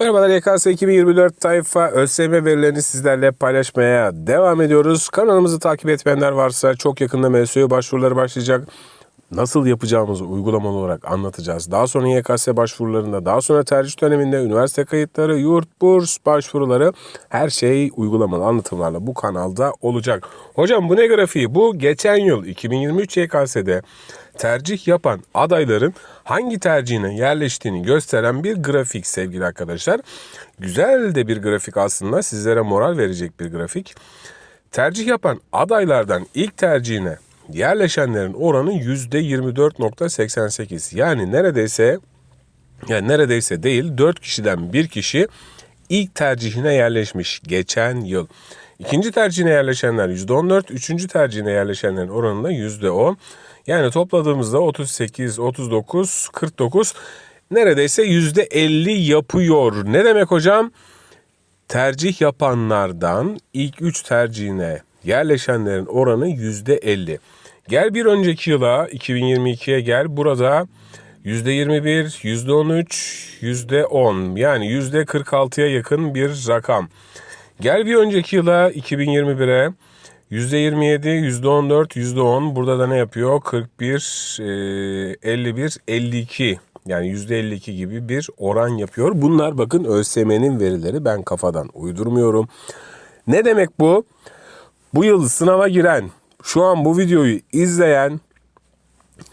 Merhabalar YKS 2024 tayfa ÖSYM verilerini sizlerle paylaşmaya devam ediyoruz. Kanalımızı takip etmeyenler varsa çok yakında MSÜ başvuruları başlayacak. Nasıl yapacağımızı uygulamalı olarak anlatacağız. Daha sonra YKS başvurularında, daha sonra tercih döneminde üniversite kayıtları, yurt, burs başvuruları her şey uygulamalı anlatımlarla bu kanalda olacak. Hocam bu ne grafiği? Bu geçen yıl 2023 YKS'de tercih yapan adayların hangi tercihine yerleştiğini gösteren bir grafik sevgili arkadaşlar. Güzel de bir grafik aslında sizlere moral verecek bir grafik. Tercih yapan adaylardan ilk tercihine yerleşenlerin oranı %24.88. Yani neredeyse yani neredeyse değil 4 kişiden bir kişi ilk tercihine yerleşmiş geçen yıl. İkinci tercihine yerleşenler %14, üçüncü tercihine yerleşenlerin oranı da %10. Yani topladığımızda 38, 39, 49 neredeyse %50 yapıyor. Ne demek hocam? Tercih yapanlardan ilk 3 tercihine yerleşenlerin oranı %50. Gel bir önceki yıla 2022'ye gel. Burada %21, %13, %10 yani %46'ya yakın bir rakam. Gel bir önceki yıla 2021'e %27, %14, %10 burada da ne yapıyor? 41, e, 51, 52 yani %52 gibi bir oran yapıyor. Bunlar bakın ÖSYM'nin verileri ben kafadan uydurmuyorum. Ne demek bu? Bu yıl sınava giren, şu an bu videoyu izleyen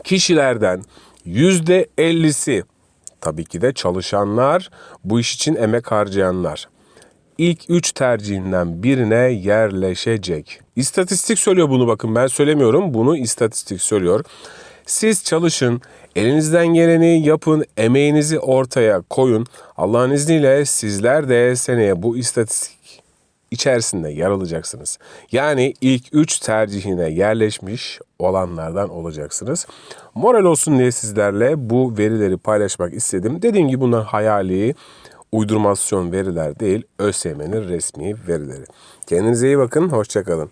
kişilerden %50'si tabii ki de çalışanlar, bu iş için emek harcayanlar. İlk 3 tercihinden birine yerleşecek. İstatistik söylüyor bunu bakın ben söylemiyorum. Bunu istatistik söylüyor. Siz çalışın, elinizden geleni yapın, emeğinizi ortaya koyun. Allah'ın izniyle sizler de seneye bu istatistik içerisinde yer alacaksınız. Yani ilk 3 tercihine yerleşmiş olanlardan olacaksınız. Moral olsun diye sizlerle bu verileri paylaşmak istedim. Dediğim gibi bunlar hayali, uydurmasyon veriler değil, ÖSYM'nin resmi verileri. Kendinize iyi bakın, hoşçakalın.